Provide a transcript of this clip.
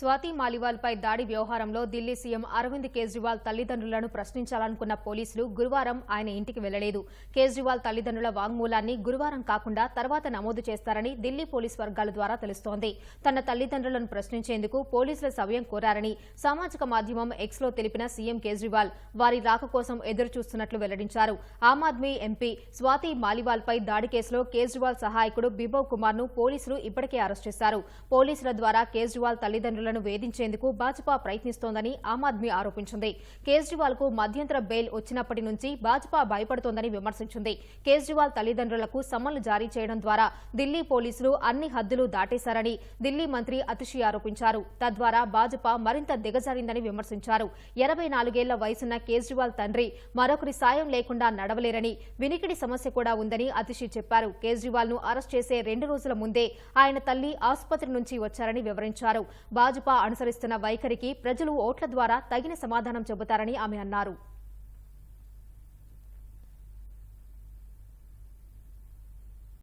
స్వాతి మాలివాల్పై దాడి వ్యవహారంలో ఢిల్లీ సీఎం అరవింద్ కేజ్రీవాల్ తల్లిదండ్రులను ప్రశ్నించాలనుకున్న పోలీసులు గురువారం ఆయన ఇంటికి వెళ్ళలేదు కేజ్రీవాల్ తల్లిదండ్రుల వాంగ్మూలాన్ని గురువారం కాకుండా తర్వాత నమోదు చేస్తారని ఢిల్లీ పోలీస్ వర్గాల ద్వారా తెలుస్తోంది. తన తల్లిదండ్రులను ప్రశ్నించేందుకు పోలీసుల సమయం కోరారని సామాజిక మాధ్యమం ఎక్స్లో తెలిపిన సీఎం కేజ్రీవాల్ వారి రాక కోసం ఎదురు చూస్తున్నట్లు వెల్లడించారు. ఆమ్ ఆద్మీ ఎంపీ స్వాతి మాలివాల్పై దాడి కేసులో కేజ్రీవాల్ సహాయకుడు బిబో కుమార్ను పోలీసులు ఇప్పటికే అరెస్ట్ చేశారు. పోలీసుల ద్వారా కేజ్రీవాల్ తల్లిదండ్రులను వేధించేందుకు భాజపా ప్రయత్నిస్తోందని ఆమ్ ఆద్మీ ఆరోపించింది. కేజ్రీవాల్కు మధ్యంతర బెయిల్ వచ్చినప్పటి నుంచి భాజపా భయపడుతోందని విమర్శించింది. కేజ్రీవాల్ తల్లిదండ్రులకు సమ్మన్లు జారీ చేయడం ద్వారా ఢిల్లీ పోలీసులు అన్ని హద్దులు దాటేశారని ఢిల్లీ మంత్రి అతిషి ఆరోపించారు. తద్వారా భాజపా మరింత దిగజారిందని విమర్శించారు. ఇరవై నాలుగేళ్ళ వయసున్న కేజ్రీవాల్ తండ్రి మరొకరి సాయం లేకుండా నడవలేరని వినికిడి సమస్య కూడా ఉందని అతిషి చెప్పారు. కేజ్రీవాల్ను అరెస్ట్ చేసే రెండు రోజుల ముందే ఆయన తల్లి ఆసుపత్రి నుంచి వచ్చారని వివరించారు. భాజపా అనుసరిస్తున్న వైఖరికి ప్రజలు ఓట్ల ద్వారా తగిన సమాధానం చెబుతారని ఆమె అన్నారు.